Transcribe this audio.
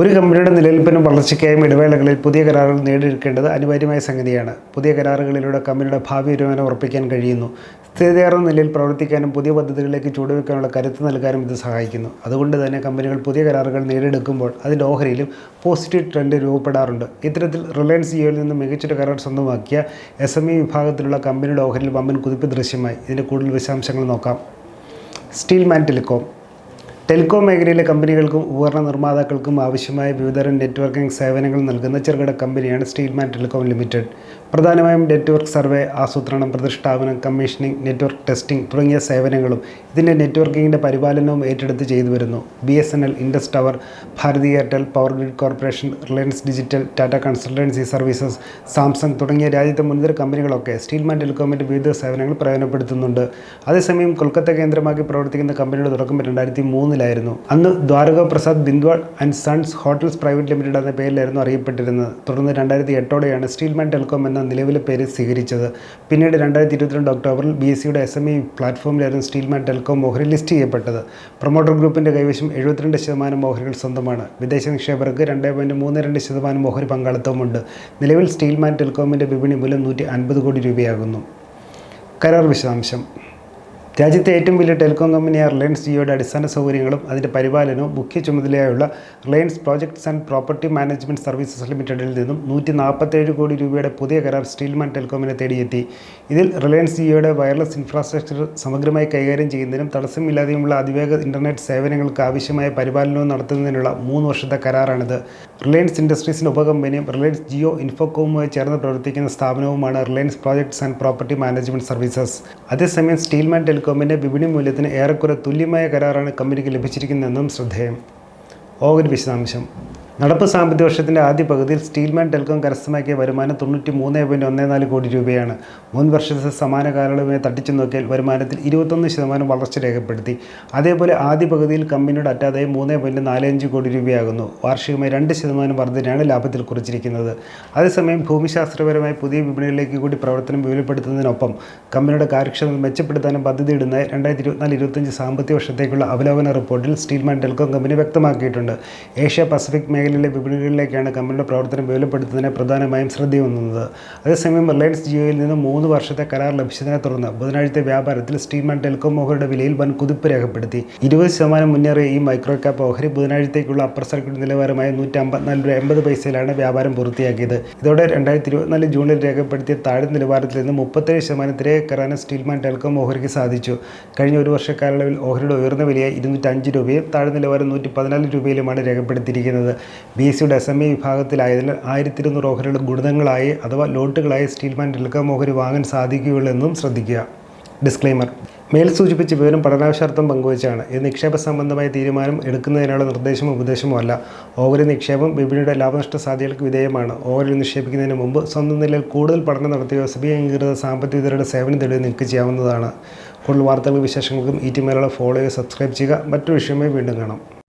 ഒരു കമ്പനിയുടെ നിലനിൽപ്പിനും വളർച്ചയ്ക്കായും ഇടവേളകളിൽ പുതിയ കരാറുകൾ നേടിയെടുക്കേണ്ടത് അനിവാര്യമായ സംഗതിയാണ്. പുതിയ കരാറുകളിലൂടെ കമ്പനിയുടെ ഭാവി വരുമാനം ഉറപ്പിക്കാൻ കഴിയുന്നു. സ്ഥിരതയാർന്ന നിലയിൽ പ്രവർത്തിക്കാനും പുതിയ പദ്ധതികളിലേക്ക് ചുവടുവെക്കാനുള്ള കരുത്ത് നൽകാനും ഇത് സഹായിക്കുന്നു. അതുകൊണ്ട് തന്നെ കമ്പനികൾ പുതിയ കരാറുകൾ നേടിയെടുക്കുമ്പോൾ അതിന്റെ ഓഹരിയിലും പോസിറ്റീവ് ട്രെൻഡ് രൂപപ്പെടാറുണ്ട്. ഇത്തരത്തിൽ റിലയൻസ് ജിയോയിൽ നിന്ന് മികച്ചൊരു കരാർ സ്വന്തമാക്കിയ എസ് എം ഇ വിഭാഗത്തിലുള്ള കമ്പനിയുടെ ഓഹരിയിൽ വമ്പൻ കുതിപ്പ് ദൃശ്യമായി. ഇതിന്റെ കൂടുതൽ വിശദാംശങ്ങൾ നോക്കാം. സ്റ്റീൽ മാൻ ടെലികോം. ടെലികോം മേഖലയിലെ കമ്പനികൾക്കും ഉപകരണ നിർമ്മാതാക്കൾക്കും ആവശ്യമായ വിവിധതരം നെറ്റ്വർക്കിംഗ് സേവനങ്ങൾ നൽകുന്ന ചെറുകിട കമ്പനിയാണ് സ്റ്റീൽമാൻ ടെലികോം ലിമിറ്റഡ്. പ്രധാനമായും നെറ്റ്വർക്ക് സർവേ ആസൂത്രണം പ്രതിഷ്ഠാപനം കമ്മീഷനിങ് നെറ്റ്വർക്ക് ടെസ്റ്റിംഗ് തുടങ്ങിയ സേവനങ്ങളും ഇതിന്റെ നെറ്റ്വർക്കിങ്ങിന്റെ പരിപാലനവും ഏറ്റെടുത്ത് ചെയ്തു വരുന്നു. B S N L Indus tower Bharti Airtel power grid corporation Reliance digital Tata consultancy services Samsung തുടങ്ങിയ രാജ്യത്തെ മുൻനിര കമ്പനികളൊക്കെ സ്റ്റീൽ മാൻ ടെലികോമിന്റെ വിവിധ സേവനങ്ങൾ പ്രയോജനപ്പെടുത്തുന്നുണ്ട്. അതേസമയം കൊൽക്കത്ത കേന്ദ്രമാക്കി പ്രവർത്തിക്കുന്ന കമ്പനിയുടെ തുടക്കം രണ്ടായിരത്തി മൂന്നിലായിരുന്നു അന്ന് Dwaraka Prasad Bindwal and sons hotels private limited എന്ന പേരിലായിരുന്നു അറിയപ്പെട്ടിരുന്നത്. തുടർന്ന് രണ്ടായിരത്തി എട്ടോടെയാണ് സ്റ്റീൽ മാൻ ടെലികോം എന്ന നിലവിലെ പേര് സ്വീകരിച്ചത്. പിന്നീട് രണ്ടായിരത്തി ഇരുപത്തിരണ്ട് ഒക്ടോബറിൽ ബി എസ് സിയുടെ എസ് എം ഇ പ്ലാറ്റ്ഫോമിലായിരുന്നു സ്റ്റീൽമാൻ ടെലികോം ഓഹരി ലിസ്റ്റ് ചെയ്യപ്പെട്ടത്. പ്രൊമോട്ടർ ഗ്രൂപ്പിന്റെ കൈവശം എഴുപത്തിരണ്ട് ശതമാനം ഓഹരികൾ സ്വന്തമാണ്. വിദേശ നിക്ഷേപകർക്ക് രണ്ട് പോയിന്റ് മൂന്ന് രണ്ട് ശതമാനം ഓഹരി പങ്കാളിത്തവുമുണ്ട്. നിലവിൽ സ്റ്റീൽമാൻ ടെലികോമിന്റെ വിപണി മൂല്യം നൂറ്റി അൻപത് കോടി രൂപയാകുന്നു. കരാർ വിശദാംശം. രാജ്യത്തെ ഏറ്റവും വലിയ ടെലികോം കമ്പനിയായ റിലയൻസ് ജിയോയുടെ അടിസ്ഥാന സൗകര്യങ്ങളും അതിന്റെ പരിപാലനവും മുഖ്യ ചുമതലയായുള്ള Reliance projects and property management services ലിമിറ്റഡിൽ നിന്നും നൂറ്റി നാൽപ്പത്തേഴ് കോടി രൂപയുടെ പുതിയ കരാർ സ്റ്റീൽമാൻ ടെലികോമിനെ തേടിയെത്തി. ഇതിൽ റിലയൻസ് ജിയോയുടെ വയർലെസ് ഇൻഫ്രാസ്ട്രക്ചർ സമഗ്രമായി കൈകാര്യം ചെയ്യുന്നതിനും തടസ്സമില്ലാതെയുമുള്ള അതിവേഗ ഇന്റർനെറ്റ് സേവനങ്ങൾക്ക് ആവശ്യമായ പരിപാലനവും നടത്തുന്നതിനുള്ള മൂന്ന് വർഷത്തെ കരാറാണിത്. റിലയൻസ് ഇൻഡസ്ട്രീസിന്റെ ഉപകമ്പനിയും റിലയൻസ് ജിയോ ഇൻഫോകോമുമായി ചേർന്ന് പ്രവർത്തിക്കുന്ന സ്ഥാപനവുമാണ് Reliance projects and property management services. അതേസമയം സ്റ്റീൽമാൻ ടെലികോമിന്റെ വിപണി മൂല്യത്തിന് ഏറെക്കുറെ തുല്യമായ കരാറാണ് കമ്പനിക്ക് ലഭിച്ചിരിക്കുന്നതെന്നും ശ്രദ്ധേയം. ഓഹരി വിശദാംശം. നടപ്പ് സാമ്പത്തിക വർഷത്തിന്റെ ആദ്യ പകുതിയിൽ സ്റ്റീൽമാൻ ടെലികോം കരസ്ഥമാക്കിയ വരുമാനം തൊണ്ണൂറ്റി മൂന്ന് പോയിന്റ് ഒന്ന് നാല് കോടി രൂപയാണ്. മുൻ വർഷത്തെ സമാന കാലയളവുമായി തട്ടിച്ചു നോക്കിയാൽ വരുമാനത്തിൽ ഇരുപത്തൊന്ന് ശതമാനം വളർച്ച രേഖപ്പെടുത്തി. അതേപോലെ ആദ്യ പകുതിയിൽ കമ്പനിയുടെ അറ്റാദായം മൂന്ന് പോയിന്റ് നാല് അഞ്ച് കോടി രൂപയാകുന്നു. വാർഷികമായി രണ്ട് ശതമാനം വർധനയാണ് ലാഭത്തിൽ കുറിച്ചിരിക്കുന്നത്. അതേസമയം ഭൂമിശാസ്ത്രപരമായി പുതിയ വിപണികളിലേക്ക് കൂടി പ്രവർത്തനം വിപുലപ്പെടുത്തുന്നതിനൊപ്പം കമ്പനിയുടെ കാര്യക്ഷമത മെച്ചപ്പെടുത്താനും പദ്ധതിയിടുന്നതായി രണ്ടായിരത്തി ഇരുപത്തിനാല് ഇരുപത്തഞ്ച് സാമ്പത്തിക വർഷത്തേക്കുള്ള അവലോകന റിപ്പോർട്ടിൽ സ്റ്റീൽമാൻ ടെൽക്കോം കമ്പനി വ്യക്തമാക്കിയിട്ടുണ്ട്. ഏഷ്യ പസഫിക് മേഖലയിലെ വിപണികളിലേക്കാണ് കമ്പനിയുടെ പ്രവർത്തനം വിപുലപ്പെടുത്തുന്നതിന് പ്രധാനമായും ശ്രദ്ധയൂന്നുന്നത്. അതേസമയം റിലയൻസ് ജിയോയിൽ നിന്ന് മൂന്ന് വർഷത്തെ കരാർ ലഭിച്ചതിനെ തുടർന്ന് ബുധനാഴ്ചത്തെ വ്യാപാരത്തിൽ സ്റ്റീം ആൻഡ് ടെലികോം ഓഹരിയുടെ വിലയിൽ വൻ കുതിപ്പ് രേഖപ്പെടുത്തി. ഇരുപത് ശതമാനം മുന്നേറിയ ഈ മൈക്രോ ക്യാപ്പ് ഓഹരി ബുധനാഴ്ചത്തേക്കുള്ള അപ്പർ സർക്യൂട്ട് നിലവാരമായ നൂറ്റി അമ്പത്തിനാല് രൂപ എൺപത് പൈസയിലാണ് വ്യാപാരം പൂർത്തിയാക്കിയത്. ഇതോടെ രണ്ടായിരത്തി ഇരുപത്തിനാല് ജൂണിൽ രേഖപ്പെടുത്തിയ താഴെ നിലവാരത്തിൽ നിന്ന് മുപ്പത്തേഴ് ശതമാനത്തിലെ സ്റ്റീൽ സ്റ്റീൽമാൻ ടെലികോം ഓഹരിക്ക് സാധിച്ചു. കഴിഞ്ഞ ഒരു വർഷ കാലയളവിൽ ഓഹരിയുടെ ഉയർന്ന വിലയായി ഇരുന്നൂറ്റി അഞ്ച് രൂപയും താഴെ നിലവാരം നൂറ്റി പതിനാല് രൂപയിലുമാണ് രേഖപ്പെടുത്തിയിരിക്കുന്നത്. ബി സിയുടെ എസ് എം ഇ വിഭാഗത്തിലായതിനാൽ ആയിരത്തി ഇരുന്നൂറ് ഓഹരികൾ ഗുണിതങ്ങളായി അഥവാ ലോട്ടുകളായി സ്റ്റീൽമാൻ ടെലികോം ഓഹരി വാങ്ങാൻ സാധിക്കുകയുള്ളൂ എന്നും ശ്രദ്ധിക്കുക. ഡിസ്ക്ലെയിമർ. മേൽ സൂചിപ്പിച്ച വിവരം പഠനാവശ്യാർത്ഥം പങ്കുവച്ചാണ്. ഇത് നിക്ഷേപ സംബന്ധമായ തീരുമാനം എടുക്കുന്നതിനുള്ള നിർദ്ദേശമോ ഉപദേശമോ അല്ല. ഓഹരി നിക്ഷേപം വിപണിയുടെ ലാഭനഷ്ട സാധ്യതകൾക്ക് വിധേയമാണ്. ഓഹരി നിക്ഷേപിക്കുന്നതിന് മുമ്പ് സ്വന്തം നിലയിൽ കൂടുതൽ പഠനം നടത്തിയോ സബി അംഗീകൃത സാമ്പത്തിക വിദഗ്ധരുടെ സേവനം തേടി നിങ്ങൾക്ക് ചെയ്യാവുന്നതാണ്. കൂടുതൽ വാർത്തകളും വിശേഷങ്ങൾക്കും ഈ ടി മേലുള്ള ചെയ്യുക സബ്സ്ക്രൈബ് ചെയ്യുക. മറ്റൊരു വിഷയമായി വീണ്ടും കാണാം.